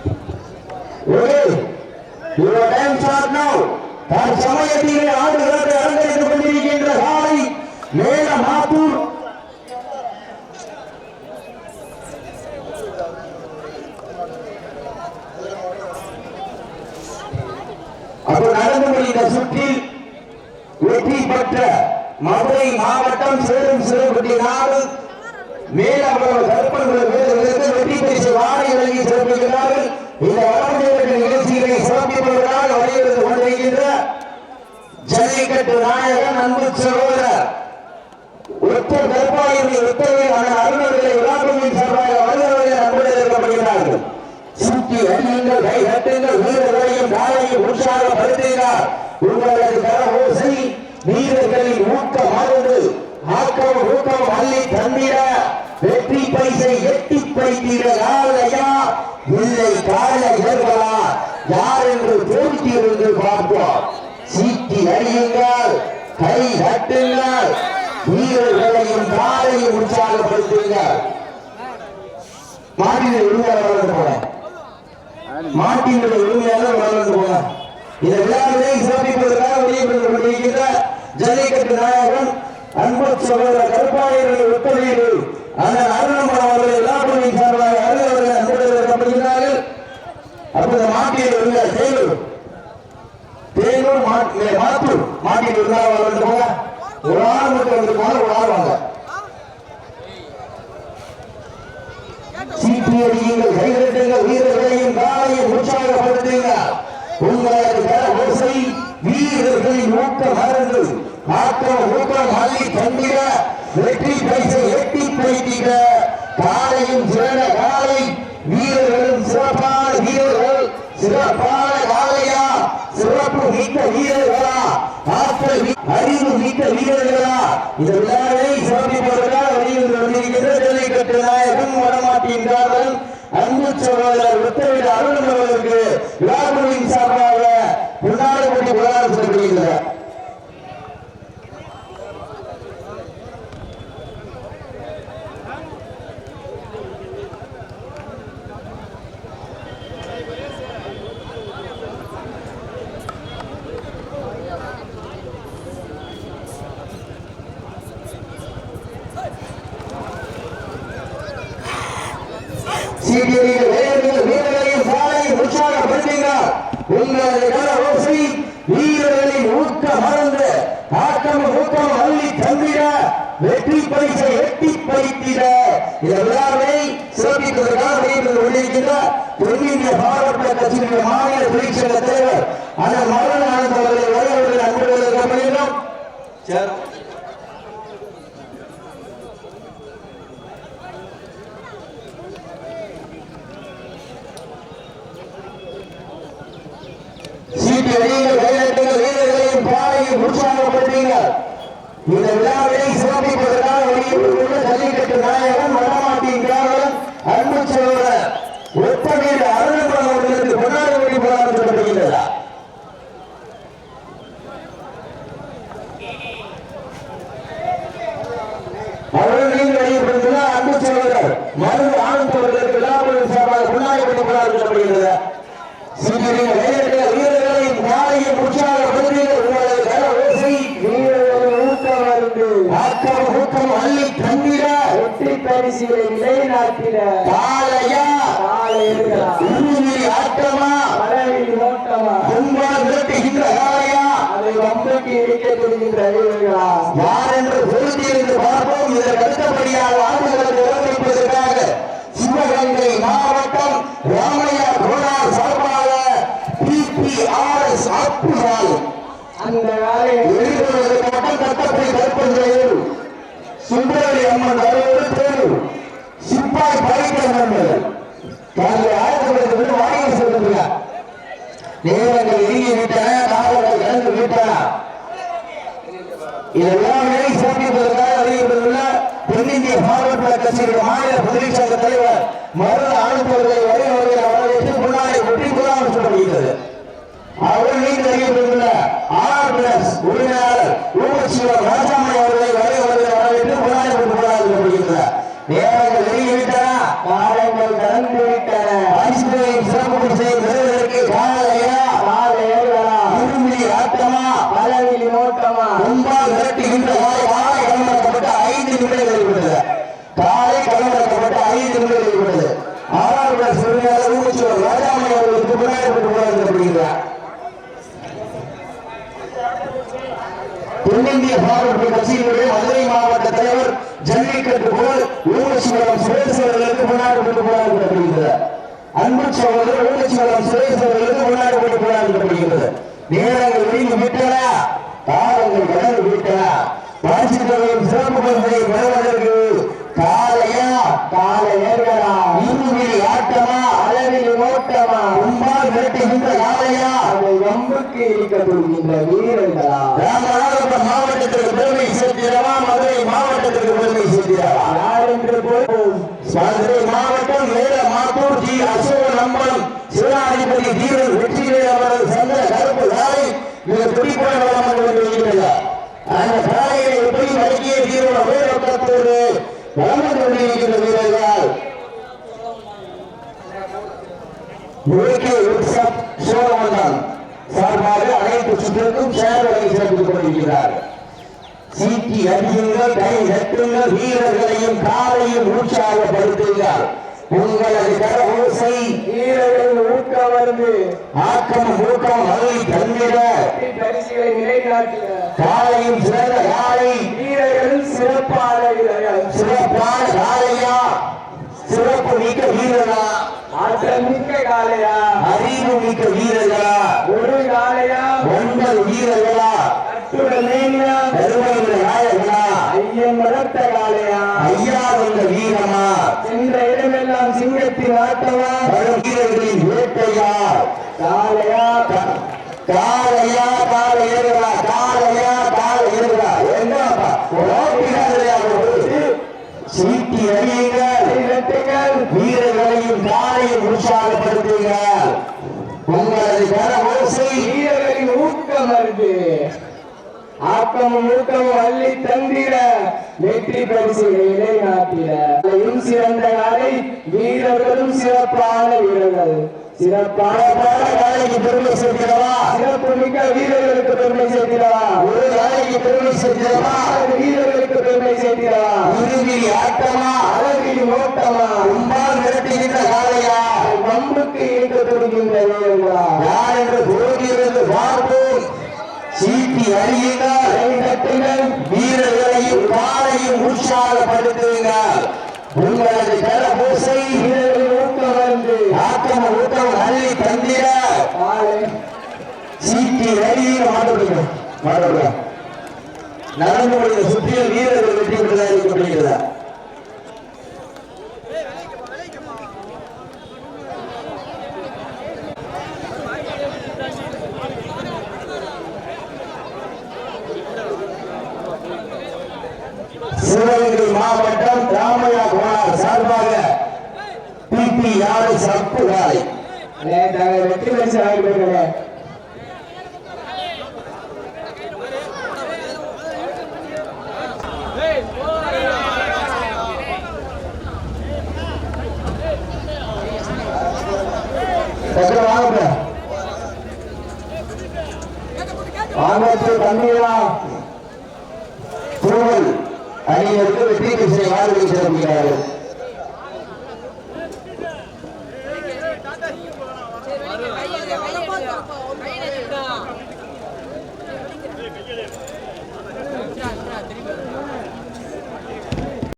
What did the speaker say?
Okay, your time start now. தற்சமயத்திலே ஆடுகளத்தை அலங்கரித்துக் கொண்டிருக்கின்ற காலை மேல மாத்தூர். அப்ப நடந்து முடிந்த சுற்றில் வெற்றி பெற்ற மதுரை மாவட்டம் சேரும் சிறுபட்டி நாடு. மேலவர்கள் கருப்பன்கள் வீரர்களுக்கு வெற்றி பரிசு வாரி வழங்கி சிறப்பிக்கிறார்கள் இந்த வளர்ந்த நிகழ்ச்சிகளை சிறப்பிப்பதற்காக வலியுறுத்தி கொண்டிருக்கின்ற ஜல்லிக்கட்டு நாயகன் அன்பு சகோதரர். ஒத்த கருப்பாயுடைய உத்தரவை அருணர்களை விழாக்குழுவின் சார்பாக வருகிறவர்கள் அன்புடன் இருக்கப்படுகிறார்கள் சுற்றி அணியுங்கள் கை கட்டுங்கள் வீரர்களையும் காலையும் உற்சாகப்படுத்துகிறார். உங்களது கர ஓசை வீரர்களின் ஊக்கம் ஆக்கம் ஊக்கம் அள்ளி தந்திர வெற்றி பரிசை எட்டி பைத்திர காலையா இல்லை காலையர்களா யார் என்று போட்டியிருந்து பார்ப்போம். சீட்டி அறியுங்கள் கை கட்டுங்கள் வீரர்களையும் காலையும் உற்சாகப்படுத்துங்கள். மாட்டினை உரிமையாளர் வளர்ந்து போல மாட்டினுடைய உரிமையாளர் வளர்ந்து போல இந்த விழாவினை சிறப்பிப்பதற்காக வெளியிட்டு கொண்டிருக்கின்ற ஜல்லிக்கட்டு நாயகன் அன்பு சகோதர கருப்பாயர்களை ஒத்துழைப்பு அந்த அருணமன் எல்லா விழாக்குழுவின் சார்பாக அருகவர்கள் அன்புடன் இருக்கப்படுகிறார்கள் அப்ப இந்த மாட்டியை உள்ள மாத்தூர் மாட்டின் உரிமையாளர் வந்து போங்க. ஒரு ஆள் மட்டும் வந்து போங்க ஒரு ஆள் வாங்க. சீட்டியடியுங்கள் கைதட்டுங்கள் வீரர்களையும் காலையும் உற்சாகப்படுத்துங்கள். உங்களது கர ஓசை வீரர்களின் ஆக்கம் ஊக்கம் அள்ளி தந்திர வெற்றி பரிசை எட்டி காலையும் சிறந்த காலை வீரர்களும் சிறப்பான வீரர்கள் சிறப்பான காலையா சிறப்பு மிக்க வீரர்களா ஆற்றல் அறிவு மிக்க வீரர்களா. இதெல்லாமே சிறப்பிப்பவர்களால் சிறப்பிப்பதற்காக வெளியில் வந்திருக்கின்ற ஜல்லிக்கட்டு நாயகன் வடமாட்டின் காவலன் அன்பு சகோதரர் உத்தரவிட அருள் அவர்களுக்கு யாருடைய சார்பாக முன்னாடி போட்டி விளையாட சொல்லப்படுகிறது சீட்டியடிகள் வீரர்கள் வீரர்களையும் சாலையும் உற்சாகப்படுத்துங்கள் உங்களது கர வீரர்களின் ஊக்க மறந்து ஆக்கம் ஊக்கம் அள்ளி தந்திட வெற்றி பரிசை எட்டி பறித்திட. இந்த சிறப்பிப்பதற்காக வெளியிட்டு தென்னிந்திய பாரத கட்சியினுடைய மாநில தொழிற்சங்க தலைவர் அந்த மரண ஆனந்தவர்களை வருவர்கள் அன்புடன் இருக்கப்படுகிறோம் சீட்டி அடியுங்கள் கையெழுத்துங்கள் வீரர்களையும் பாலையும் இந்த விழாவினை சிறப்பிப்பதற்காக வெளியிட்டுள்ள ஜல்லிக்கட்டு நாயகன் வடமாட்டின் காவலன் அன்பு சகோதரர் ஒத்தமீர் அருணபுரம் அவர்களுக்கு கொண்டாட வேண்டி போராடப்படுகின்றதா அவர்களின் வெளியிட்டிருந்த அன்பு மருந்து ஆனந்த் அவர்களுக்கு விழாவின் சார்பாக கொண்டாட வேண்டி போராடப்படுகின்றதா சீக்கிரம் வீரர்கள் வீரர்களையும் நாளையும் உற்சாகப்படுத்துங்கள் உங்களது கர ஓசை வீரர்கள் ஊக்கம் அருந்து ஆக்கம் ஊக்கம் அள்ளி தந்திட வெற்றி பரிசுகளை நிலைநாட்டிட காலையா உருவி ஆட்டமா? பலவில் ஓட்டமா? கும்பல் விரட்டுகின்ற காலையா அதை வம்புக்கு இடிக்கப்படுகின்ற வீரர்களா யார் என்று பொருத்தி இருந்து பார்ப்போம். இதற்கு அடுத்தபடியாக ஆண்டுகளுக்கு உறவிப்பதற்காக சிவகங்கை மாவட்டம் ராமையா கோனார் சார்பாக பிபிஆர்எஸ் அப்புசால் அந்த காலை எழுதுவதற்கு மட்டும் கட்டப்படி சுந்தரடி அம்மன் ரூபாய் பறிக்கிறது காலை வாங்கி சொல்லுங்க நேரங்கள் இறுகி விட்டன காவல்கள் கடந்து விட்டன. இதெல்லாம் சிறப்பிப்பதற்காக வெளியிட்டுள்ள தென்னிந்திய பாரத கட்சியுடைய மாநில பொதுச் தலைவர் மருத ஆனந்தவர்களை வருகிறவர்களை வரவேற்று முன்னாடி வெற்றி சொல்லப்படுகிறது அவர்கள் உரிமையாளர் ராஜாமணி அவர்களை வருகிறவர்களை வரவேற்று முன்னாடி வெற்றி கூறாமல் சொல்லப்படுகிறது நேரங்கள் வெளியிட்டன காலங்கள் கடந்து விட்டன பரிசுகளையும் சிறப்பு பரிசையும் பெறுவதற்கு காலையா காலை ஏறுகளா இருமிழி ஆட்டமா பலவிழி நோட்டமா முன்பால் விரட்டுகின்ற காலை காலை களமிறக்கப்பட்ட ஐந்து நிமிடங்கள் ஏற்பட்டது காலை களமிறக்கப்பட்ட ஐந்து நிமிடங்கள் ஏற்பட்டது ஆறாவது சிறுமியாக ஊழிச்சோர் ராஜாமணி அவர்களுக்கு முன்னாடி கொண்டு போராடப்படுகிறார் தென்னிந்திய பாரதிய கட்சியினுடைய மதுரை மாவட்ட தலைவர் ஜல்லிக்கட்டு போல் சோழம் சுரேஷ் அவர்களுக்கு முன்னாடி கொண்டு போராடப்படுகிறது அன்பு சகோதரர் ஊழச்சிவரம் சுரேஷ் அவர்களுக்கு முன்னாடி கொண்டு போராடப்படுகிறது நேரங்கள் நீங்க விட்டனா. காலங்கள் வளர்ந்து விட்டனா. வாசித்தவர்கள் சிறப்பு பரிசை வருவதற்கு காலையா? காலை நேர்களா? இருமிழி ஆட்டமா? அளவில் ஓட்டமா? உம்மால் விரட்டுகின்ற காலையா வம்புக்கு இழுக்கப்படுகின்ற வீரர்களா ராமநாதபுரம் மாவட்டத்திற்கு பெருமை சேர்த்திடவா மதுரை மாவட்டத்திற்கு பெருமை சேர்த்திடவா யார் என்று போய் மதுரை மாவட்டம் மேல மாத்தூர் ஜி அசோகன் அம்பலம் சிவனாதிபதி தீரன் வெற்றிவேல் அவரது சந்திர கருப்பு காலை மிக துடிப்பான வளம் வந்து கொண்டிருக்கிறது அந்த காலையை எப்படி வழங்கிய தீரோட வேரத்தோடு வளர்ந்து கொண்டிருக்கிற வீரர்கள். முழுக்கே உற்சப் சோழவந்தான் சார்பாக அனைத்து சுற்றுக்கும் சேவைகளை சிறப்பித்துக் கொண்டிருக்கிறார்கள் சீட்டி அடியுங்கள் கை நட்டுங்கள் வீரர்களையும் காலையும் உற்சாகப்படுத்துங்கள் உங்களது வீரர்கள் ஊக்கம் வந்து ஆக்கம் ஊக்கம் அருளி தந்திட பரிசுகளை நிலைநாட்டின காலையும் சிறந்த காலை. வீரர்கள் சிறப்பான காலையா சிறப்பு மிக்க வீரரா ஆற்றல் காளையா அறிவு மிக்க வீரர்களா? ஒரு காளையா ஒன்பது வீரர்களா? நாயகனா? ஐயன் வளர்த்த காளையா ஐயா வந்த வீரமா? சென்ற இடமெல்லாம் சிங்கத்தின் ஆட்டமா? வரும் வீரர்களின் வேட்டையா? காளையா? காலையா காலை ஏறுகிறா காலையா காலை சீட்டி. வீரர்களையும் காலையும் உங்களது கரவோசை வீரர்களின் ஊக்கம் வருது ஆக்கமும் ஊக்கமும் அள்ளி தந்திட வெற்றி பரிசுகளை நிலைநாட்டிட சிறந்த நாளை வீரர்களும் சிறப்பான வீரர்கள். காலைக்கு பெருமை சேர்க்கிறவா சிறப்பு மிக்க வீரர்களுக்கு பெருமை சேர்த்திடவா ஒரு காலைக்கு பெருமை சேர்க்கிறவா? வீரர்களுக்கு பெருமை சேர்த்திடவா இருவிழி ஆட்டமா? அழகில் நோட்டமா உம்மால் விரட்டுகின்ற காலையா வம்புக்கு இழுக்க துடிக்கின்ற வீரர்களா? யார் என்று போகிறது பார்ப்போம். சீட்டி அறியுங்கள் வீரர்களையும் காலையும் உற்சாகப்படுத்துங்கள் உங்களது கரபூசை வீரர்கள் ஊக்கம் வந்து ஆக்கம ஊக்கம் அள்ளி தந்திர காலை சீட்டி அடியில் மாட்டப்படுங்க மாட்டப்படுங்க நடந்து முடிந்த சுற்றில் வீரர்கள் வெற்றி பெற்றதாக இருக்கப்படுகிறதா சிவகங்கை மாவட்டம் ராமையா குமார் சார்பாக பிபி யாரு சப்பு காலை வெற்றி பரிசு வாங்கி போயிருக்கே டக்குனு வாங்க தண்ணீரா புகழ் அணியினருக்கு வெற்றி பரிசை வாழ்க்கை சிறப்புகிறார்கள்